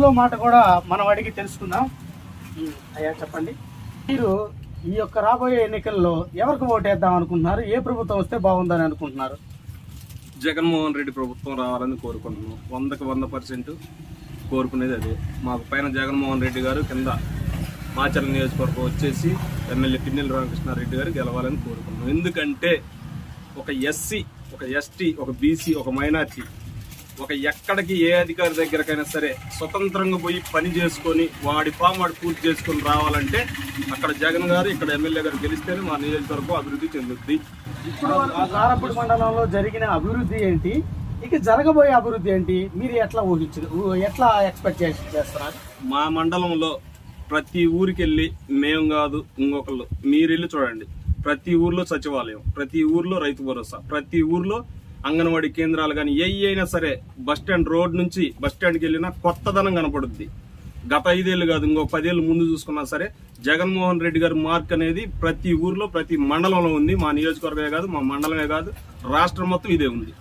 మనసులో మాట కూడా మనం అడిగి తెలుసుకుందాం. అయ్యా చెప్పండి. మీరు ఈ యొక్క రాబోయే ఎన్నికల్లో ఎవరికి ఓటేద్దాం అనుకుంటున్నారు? ఏ ప్రభుత్వం వస్తే బాగుందని అనుకుంటున్నారు? జగన్మోహన్ రెడ్డి ప్రభుత్వం రావాలని కోరుకుంటున్నాం. వందకు వంద పర్సెంట్ కోరుకునేది అదే. మాకు పైన జగన్మోహన్ రెడ్డి గారు కింద మాచర్ల నియోజకవర్గం వచ్చేసి ఎమ్మెల్యే పిన్నెల రామకృష్ణారెడ్డి గారు గెలవాలని కోరుకున్నాం ఎందుకంటే ఒక ఎస్సీ ఒక ఎస్టీ ఒక బీసీ ఒక మైనార్టీ ఒక ఎక్కడికి ఏ అధికారి దగ్గరకైనా సరే స్వతంత్రంగా పోయి పని చేసుకొని వాడి ఫామ్ వాడు పూర్తి చేసుకొని రావాలంటే అక్కడ జగన్ గారు ఇక్కడ ఎమ్మెల్యే గారు గెలిస్తేనే మా నియోజకవర్గం అభివృద్ధి చెందుద్ది. ఇప్పుడు మండలంలో జరిగిన అభివృద్ధి ఏంటి? ఇక జరగబోయే అభివృద్ధి ఏంటి? మీరు ఎట్లా ఊహించు ఊ- ఎట్లా ఎక్స్పెక్ట్ చేస్తున్నారు? మా మండలంలో ప్రతి ఊరికి వెళ్ళి మేము కాదు ఇంకొకళ్ళు మీరు వెళ్ళి చూడండి. ప్రతి ఊర్లో సచివాలయం ప్రతి ఊర్లో రైతు భరోసా ప్రతి ఊర్లో అంగన్వాడీ కేంద్రాలు కానీ ఏ అయినా సరే బస్ స్టాండ్ రోడ్ నుంచి బస్ స్టాండ్కి వెళ్ళినా కొత్తదనం కనపడుద్ది. గత ఐదేళ్ళు కాదు ఇంకో పదేళ్ళు ముందు చూసుకున్నా సరే జగన్మోహన్ రెడ్డి గారి మార్క్ అనేది ప్రతి ఊర్లో ప్రతి మండలంలో ఉంది. మా నియోజకవర్గమే కాదు మా మండలమే కాదు రాష్ట్రం మొత్తం ఇదే ఉంది.